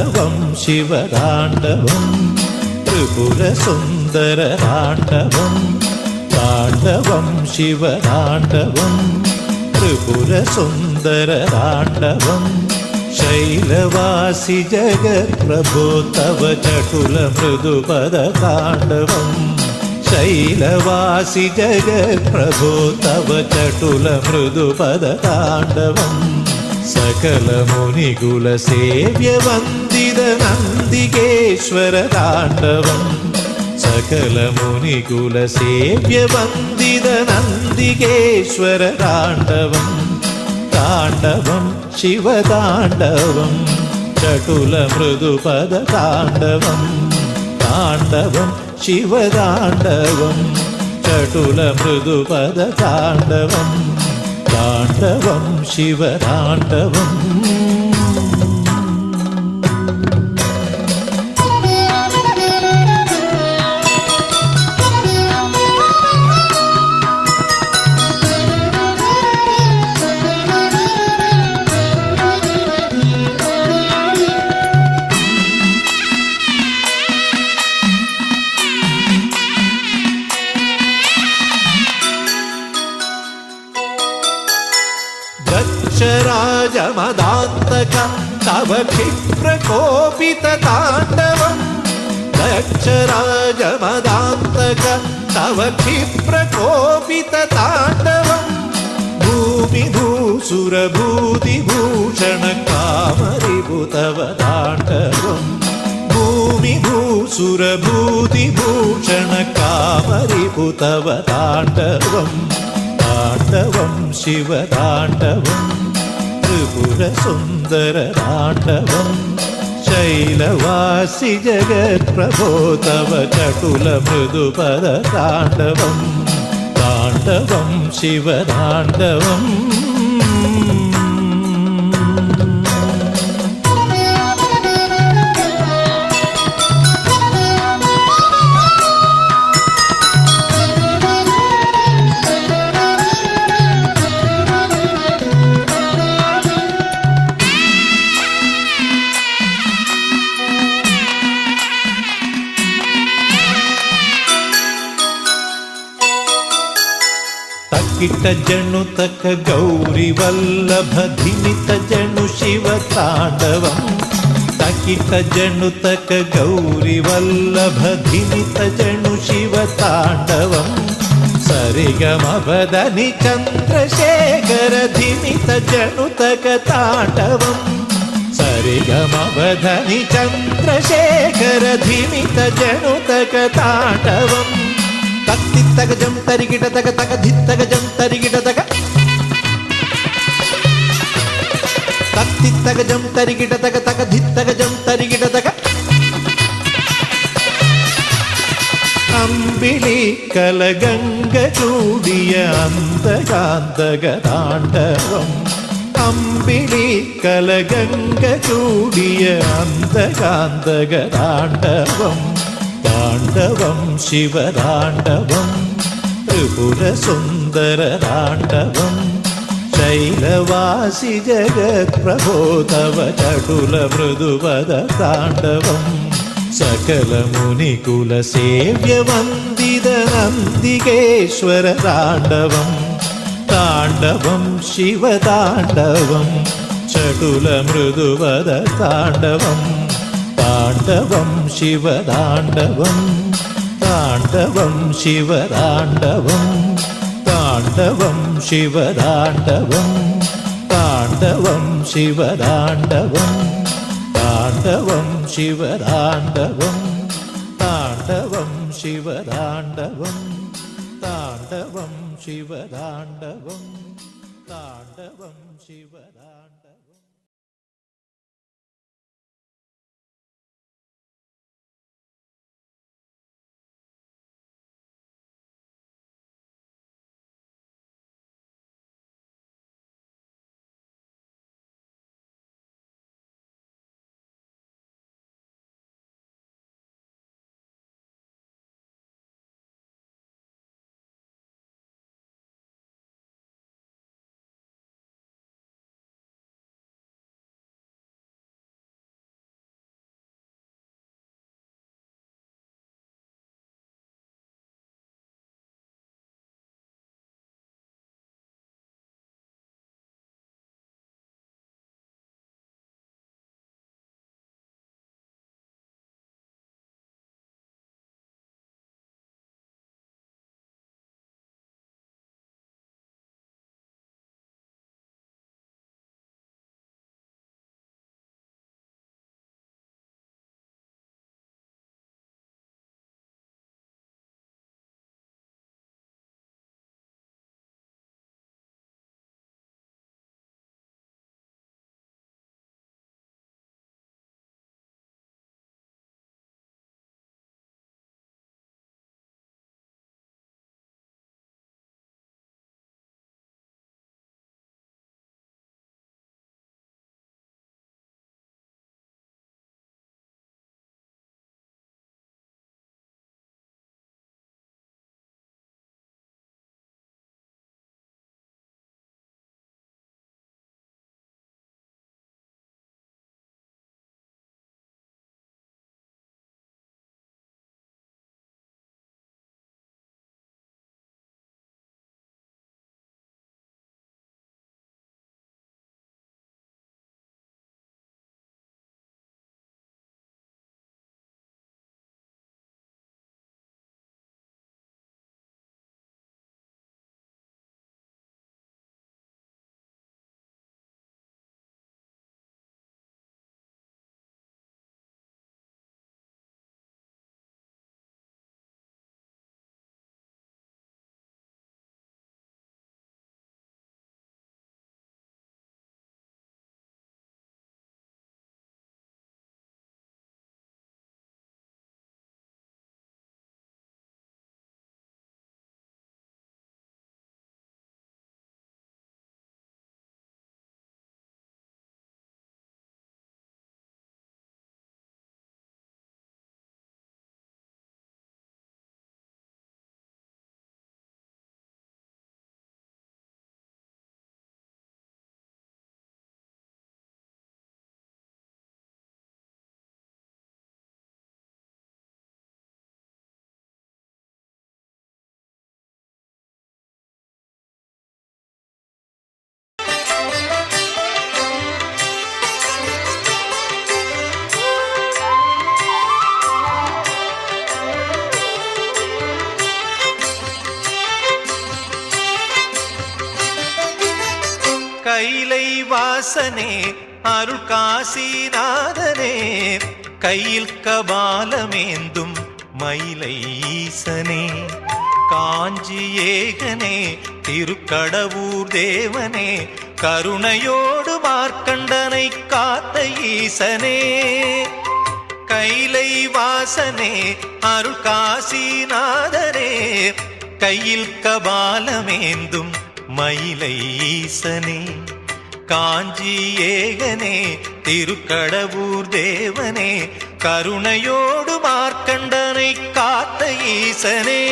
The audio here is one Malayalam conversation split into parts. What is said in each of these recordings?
താണ്ഡവം ശിവതാണ്ഡവം ത്രിപുരസുന്ദരതാണ്ഡവം താണ്ഡവം ശിവതാണ്ഡവം ത്രിപുരസുന്ദരതാണ്ഡവം ശൈലവാസി ജഗത്പ്രഭോ തവ ചടുല മൃദുപദതാണ്ഡവം ശൈലവാസി ജഗത്പ്രഭോ തവ ചടുല മൃദുപദതാണ്ഡവം സകല മുനികുല സേവ്യ വന്ദിത നന്ദികേശ്വര താണ്ഡവം. സകല മുനികുല സേവ്യ വന്ദിത നന്ദികേശ്വര താണ്ഡവം. താണ്ഡവം ശിവതാണ്ഡവം. ചടുല മൃദുപദ താണ്ഡവം. താണ്ഡവം ശിവതാണ്ഡവം. ചടുല മൃദുപദ താണ്ഡവം. താണ്ഡവം ശിവതാണ്ഡവം. दक्षराजमदान्तक तव क्षिप्रकोपितताण्डवम् दक्षराजमदान्तक तव क्षिप्रकोपितताण्डवम् भूमिभूसुरभूतिभूषण कामरिभु तव ताण्डवम् भूमिभूसुरभूतिभूषण कामरिभु ഗോപുരസുന്ദരാഠവം ശൈലവാസി ജഗത്പ്രബോധവ ചടുല മൃദുപദാണ്ഡവം താണ്ഡവം ശിവതാണ്ഡവം. जणुतक गौरिवल्लभधिमितजनु शिवताण्डवम् तकितजणुतक गौरिवल्लभधिमितजनु शिवताण्डवम् सरिगमवदनि चन्द्रशेखरधिमितजणुतक ताण्डवम् सरिगमवदनि चन्द्रशेखरधिमितजणुतक ताण्डवम् तक्तित्तगजं तरिगिटतक तकधित्तगजम् తరిగిటదగ తక్తి తగజం తరిగిటదగ తగ ధిత్తగజం తరిగిటదగ അമ്പിളി കലഗംഗ ചൂടിയ അന്തകാന്തക താണ്ഡവം അമ്പിളി കലഗംഗ ചൂടിയ അന്തകാന്തക താണ്ഡവം താണ്ഡവം ശിവതാണ്ഡവം ത്രിപുരസുന്ദരതാണ്ഡവം. ശൈലവാസി ജഗത്പ്രഭോ തവ ചടുല മൃദുപദ താണ്ഡവം സകല മുനികുല സേവ്യ വന്ദിത നന്ദികേശ്വര താണ്ഡവം താണ്ഡവം ശിവതാണ്ഡവം. ചടുല മൃദുപദ താണ്ഡവം ശിവതാണ്ഡവം താണ്ഡവം ശിവതാണ്ഡവം താണ്ഡവം ശിവതാണ്ഡവം താണ്ഡവം ശിവതാണ്ഡവം താണ്ഡവം ശിവതാണ്ഡവം താണ്ഡവം ശിവതാണ്ഡവം താണ്ഡവം ശിവതാണ്ഡവം கையிலை வாசனே அருள் காசிநாதனே. கையில் கபாலமேந்தும் மயிலை ஈசனே. காஞ்சி ஏகனே திருக்கடவூர் தேவனே. கருணையோடு மார்க்கண்டனை காத்த ஈசனே. கைலை வாசனே அருள் காசிநாதனே. கையில் கபாலமேந்தும் மயிலை ஈசனே காஞ்சி ஏகனே திருக்கடவூர் தேவனே கருணையோடு மார்க்கண்டனை காத்த ஈசனே.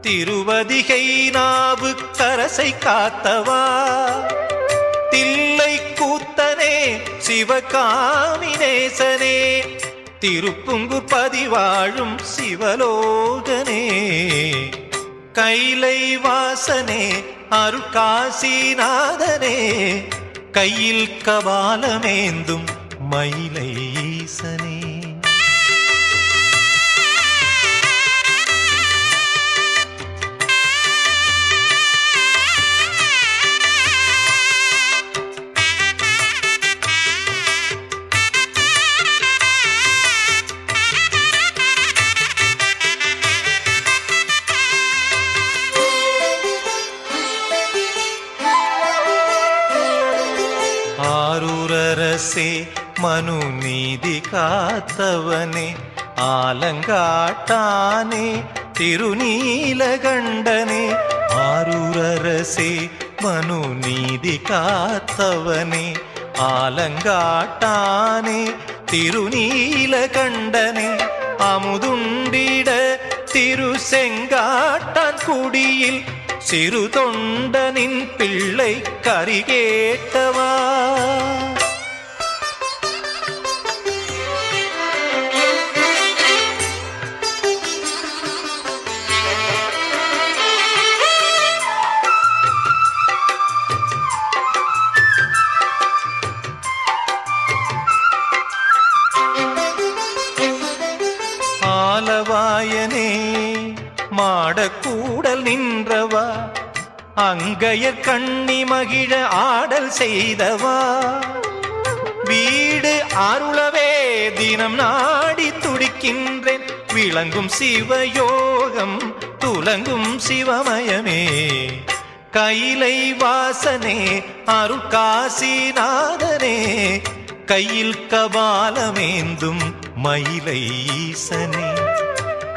திருவதிகை நாவு கரசை காத்தவா? தில்லை கூத்தனே சிவகாமினேசனே திருப்புங்கு பதிவாழும் சிவலோகனே. கைலை வாசனே அருள்காசிநாதனே கையில் கபாலமேந்தும் மயிலை ஈசனே மனசே மனு நீதி காத்தவனே ஆலங்காட்டானே திருநீலகண்டனே ஆரூரரசே மனு நீதி காத்தவனே ஆலங்காட்டானே திருநீலகண்டனே அமுதுண்டிட திரு செங்காட்டான் குடியில் சிறு தொண்டனின் பிள்ளை கரிகேட்டவா? அங்கையர் கண்ணி மகிழ ஆடல் செய்தவா? வீடு அருளவே தினம் நாடி துடிக்கின்றேன். விளங்கும் சிவயோகம் துலங்கும் சிவமயமே. கைலை வாசனே அருள்காசிநாதனே கையில் கபாலமேந்தும் மயிலை ஈசனே.